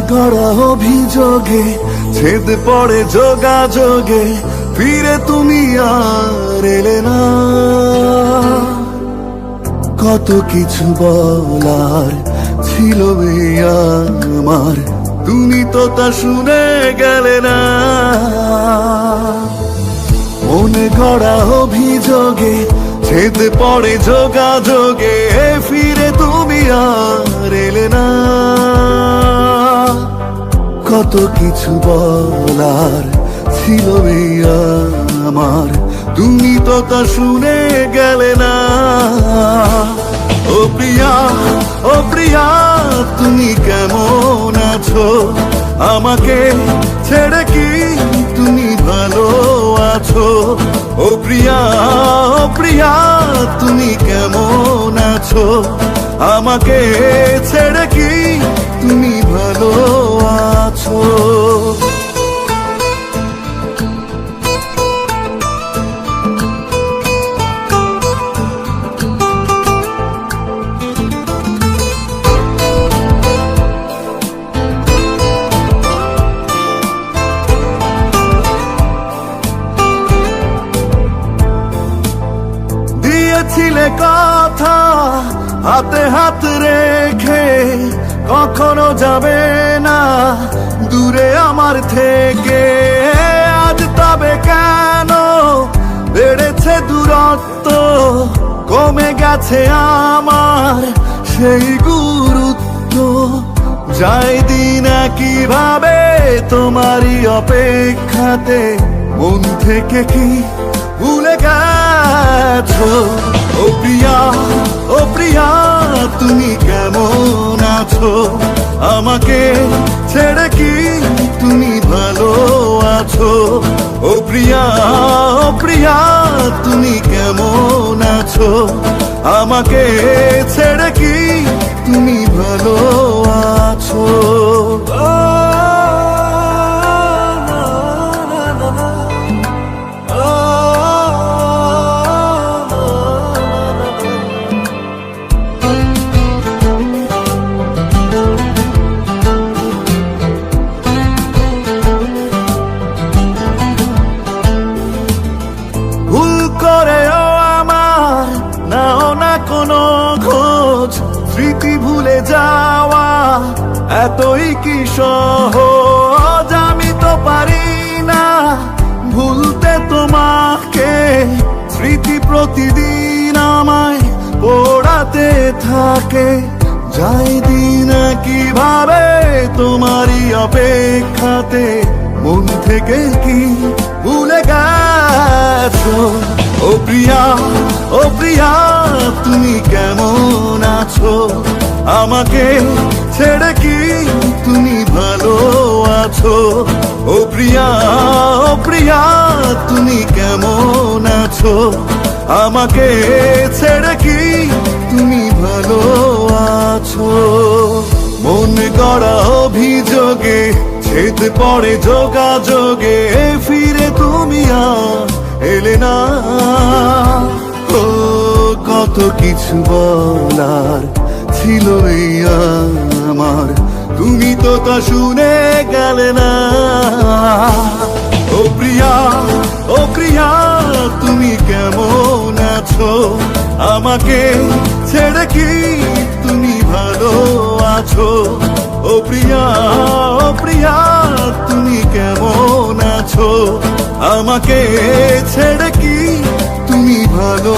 গড়া অভিযোগে, ছেদ পড়ে যোগাযোগে, ফিরে তুমি আর এলে না। কত কিছু বলার ছিল আমার, তুমি তো তা শুনে গেলে না। মনে গড়া অভিযোগে, ছেদ পড়ে যোগাযোগে, ফিরে তুমি আর এলে না। কত কিছু বলার ছিল আমার। তুমি তো তা শুনে গেলে না। ও প্রিয়া ও প্রিয়া, তুমি কেমন আছো? আমাকে ছেড়ে কি তুমি ভালো আছো? ও প্রিয়া ও প্রিয়া, তুমি কেমন আছো? আমাকে ছেড়ে কি তুমি ভালো আছো? দিয়েছিলে কথা হাতে হাত রেখে কখনো যাবে না। দূরে আমার থেকে। আজ তবে কেন বেড়েছে দূরত্ব? কমে গেছে আমার সেই গুরুত্ব। যাই দিন কীভাবে তোমারই অপেক্ষাতে মন থেকে কি ভুলে গেছো? ছেড়ে কি তুমি ভালো আছো? ও প্রিয়া প্রিয়া তুমি কেমন আছো? আমাকে ছেড়ে কি এতই কি সহজ আমি তো পারি না। ভুলতে তোমাকে স্মৃতি প্রতিদিন আমায় পোড়াতে থাকে। যাই দিন কীভাবে তোমারই অপেক্ষাতে মন থেকে কি ভুলে গেছো? ও প্রিয়া ও প্রিয়া, তুমি কেমন আছো? আমাকে ছেড়ে কি তুমি ভালো আছো? ও প্রিয়া ও প্রিয়া, তুমি কেমন আছো? আমাকে ছেড়ে কি তুমি ভালো আছো? মন গড়া অভিযোগে, ছেদ পড়ে যোগাযোগে, ফিরে তুমি এলে না। ও, কত কিছু বলার ছিল এই আমার, তুমি তো তা শুনে গেলে না। ও প্রিয়া ও প্রিয়া, তুমি কেমন আছো? আমাকে ছেড়ে কি তুমি ভালো আছো? ও প্রিয়া ও প্রিয়া, তুমি কেমন আছো? আমাকে ছেড়ে কি তুমি ভালো